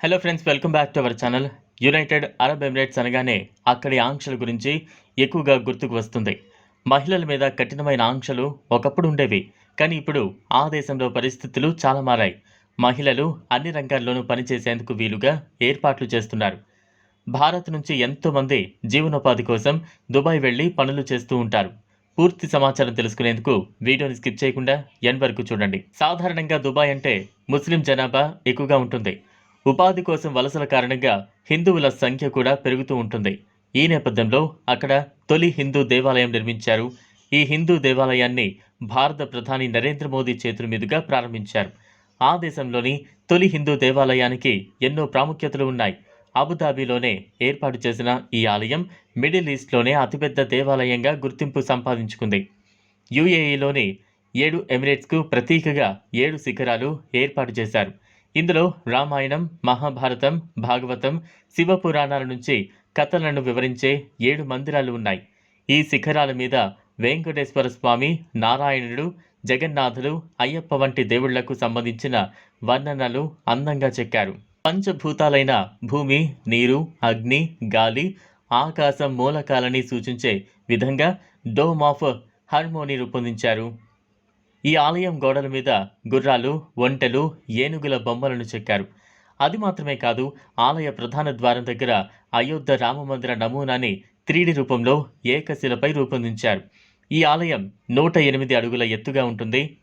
Hello friends welcome back to our channel United Arab Emirates అనగానే అక్కడి ఆంక్షల గురించి ఎక్కువగా గుర్తుకు వస్తుంది. మహిళల మీద కఠినమైన ఆంక్షలు ఒకప్పుడు ఉండేవి కానీ ఇప్పుడు ఆ దేశంలో పరిస్థితులు చాలా మారాయి. మహిళలు అన్ని రంగాల్లోనూ పనిచేసేందుకు వీలుగా ఏర్పాట్లు చేస్తున్నారు. భారత్ నుంచి ఎంతోమంది జీవనోపాధి కోసం దుబాయ్ వెళ్ళి పనులు చేస్తూ ఉంటారు. పూర్తి సమాచారం తెలుసుకునేందుకు వీడియోని స్కిప్ చేయకుండా ఎన్ వరకు చూడండి. సాధారణంగా దుబాయ్ అంటే ముస్లిం జనాభా ఎక్కువగా ఉంటుంది. ఉపాధి కోసం వలసల కారణంగా హిందువుల సంఖ్య కూడా పెరుగుతూ ఉంటుంది. ఈ నేపథ్యంలో అక్కడ తొలి హిందూ దేవాలయం నిర్మించారు. ఈ హిందూ దేవాలయాన్ని భారత ప్రధాని నరేంద్ర మోదీ చేతుల మీదుగా ప్రారంభించారు. ఆ దేశంలోని తొలి హిందూ దేవాలయానికి ఎన్నో ప్రాముఖ్యతలు ఉన్నాయి. అబుదాబిలోనే ఏర్పాటు చేసిన ఈ ఆలయం మిడిల్ ఈస్ట్లోనే అతిపెద్ద దేవాలయంగా గుర్తింపు సంపాదించుకుంది. యుఏఈలోని ఏడు ఎమిరేట్స్కు ప్రతీకగా ఏడు శిఖరాలు ఏర్పాటు చేశారు. ఇందులో రామాయణం మహాభారతం భాగవతం శివపురాణాల నుంచి కథలను వివరించే ఏడు మందిరాలు ఉన్నాయి. ఈ శిఖరాల మీద వెంకటేశ్వర స్వామి నారాయణుడు జగన్నాథులు అయ్యప్ప వంటి దేవుళ్ళకు సంబంధించిన వర్ణనలు అందంగా చెక్కారు. పంచభూతాలైన భూమి నీరు అగ్ని గాలి ఆకాశం మూలకాలని సూచించే విధంగా డోమ్ ఆఫ్ హార్మోని రూపొందించారు. ఈ ఆలయం గోడల మీద గుర్రాలు ఒంటెలు ఏనుగుల బొమ్మలను చెక్కారు. అది మాత్రమే కాదు ఆలయ ప్రధాన ద్వారం దగ్గర అయోధ్య రామమందిర నమూనాని త్రీడి రూపంలో ఏకశిలపై రూపొందించారు. ఈ ఆలయం నూట ఎనిమిది అడుగుల ఎత్తుగా ఉంటుంది.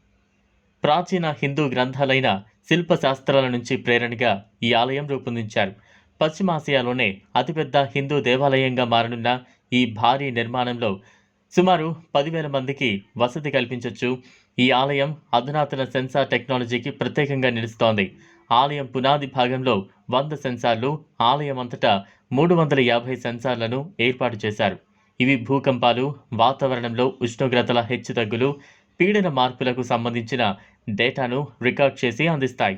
ప్రాచీన హిందూ గ్రంథాలైన శిల్పశాస్త్రాల నుంచి ప్రేరణగా ఈ ఆలయం రూపొందించారు. పశ్చిమాసియాలోనే అతిపెద్ద హిందూ దేవాలయంగా మారనున్న ఈ భారీ నిర్మాణంలో సుమారు పదివేల మందికి వసతి కల్పించవచ్చు ఈ ఆలయం అధునాతన సెన్సార్ టెక్నాలజీకి ప్రత్యేకంగా నిలుస్తోంది. ఆలయం పునాది భాగంలో వంద సెన్సార్లు ఆలయం అంతటా మూడు వందల యాభై సెన్సార్లను ఏర్పాటు చేశారు. ఇవి భూకంపాలు వాతావరణంలో ఉష్ణోగ్రతల హెచ్చుతగ్గులు పీడన మార్పులకు సంబంధించిన డేటాను రికార్డ్ చేసి అందిస్తాయి.